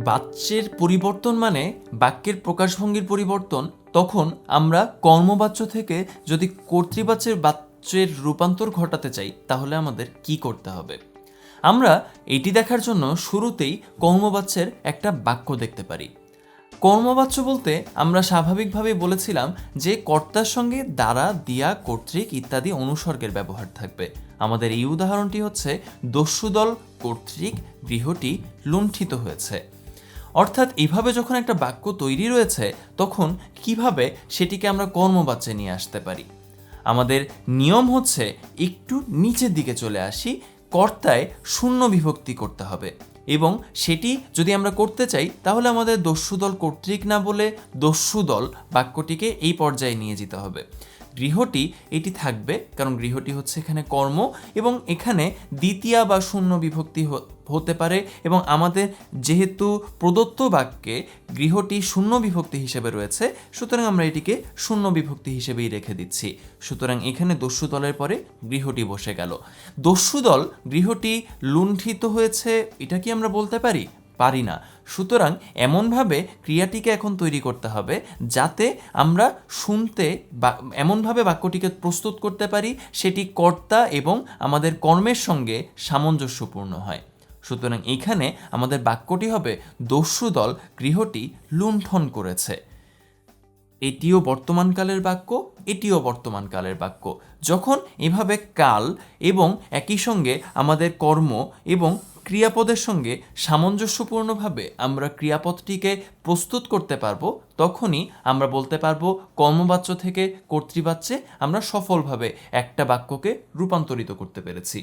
বাচ্যের পরিবর্তন মানে বাক্যের প্রকাশভঙ্গির পরিবর্তন। তখন আমরা কর্মবাচ্য থেকে যদি কর্তৃবাচ্যের বাচ্যের রূপান্তর ঘটাতে চাই, তাহলে আমাদের কি করতে হবে? আমরা এটি দেখার জন্য শুরুতেই কর্মবাচ্যের একটা বাক্য দেখতে পারি। কর্মবাচ্য বলতে আমরা স্বাভাবিকভাবে বলেছিলাম যে কর্তার সঙ্গে দ্বারা, দিয়া, কর্তৃক ইত্যাদি অনুসর্গের ব্যবহার থাকবে। আমাদের এই উদাহরণটি হচ্ছে, দস্যুদল কর্তৃক গৃহটি লুণ্ঠিত হয়েছে। অর্থাৎ এভাবে যখন একটা বাক্য তৈরি রয়েছে, তখন কীভাবে সেটিকে আমরা কর্মবাচ্যে নিয়ে আসতে পারি? আমাদের নিয়ম হচ্ছে একটু নিচের দিকে চলে আসি, কর্তায় শূন্য বিভক্তি করতে হবে। এবং সেটি যদি আমরা করতে চাই, তাহলে আমাদের দস্যুদল কর্তৃক না বলে দস্যুদল বাক্যটিকে এই পর্যায়ে নিয়ে যেতে হবে। গৃহটি এটি থাকবে, কারণ গৃহটি হচ্ছে এখানে কর্ম এবং এখানে দ্বিতীয়া বা শূন্য বিভক্তি হতে পারে এবং আমাদের যেহেতু প্রদত্ত বাক্যে গৃহটি শূন্য বিভক্তি হিসেবে রয়েছে, সুতরাং আমরা এটিকে শূন্য বিভক্তি হিসেবেই রেখে দিচ্ছি। সুতরাং এখানে দস্যু দলের পরে গৃহটি বসে গেল। দস্যু দল গৃহটি লুণ্ঠিত হয়েছে, এটা কি আমরা বলতে পারি? পারি না। সুতরাং এমনভাবে ক্রিয়াটিকে এখন তৈরি করতে হবে যাতে আমরা শুনতে বা এমনভাবে বাক্যটিকে প্রস্তুত করতে পারি, সেটি কর্তা এবং আমাদের কর্মের সঙ্গে সামঞ্জস্যপূর্ণ হয়। সুতরাং এখানে আমাদের বাক্যটি হবে, দস্যু দল গৃহটি লুণ্ঠন করেছে। এটিও বর্তমানকালের বাক্য, এটিও বর্তমানকালের বাক্য। যখন এভাবে কাল এবং একই সঙ্গে আমাদের কর্ম এবং ক্রিয়াপদের সঙ্গে সামঞ্জস্যপূর্ণভাবে আমরা ক্রিয়াপদটিকে প্রস্তুত করতে পারব, তখনই আমরা বলতে পারব, কর্মবাচ্য থেকে কর্তৃবাচ্যে আমরা সফলভাবে একটা বাক্যকে রূপান্তরিত করতে পেরেছি।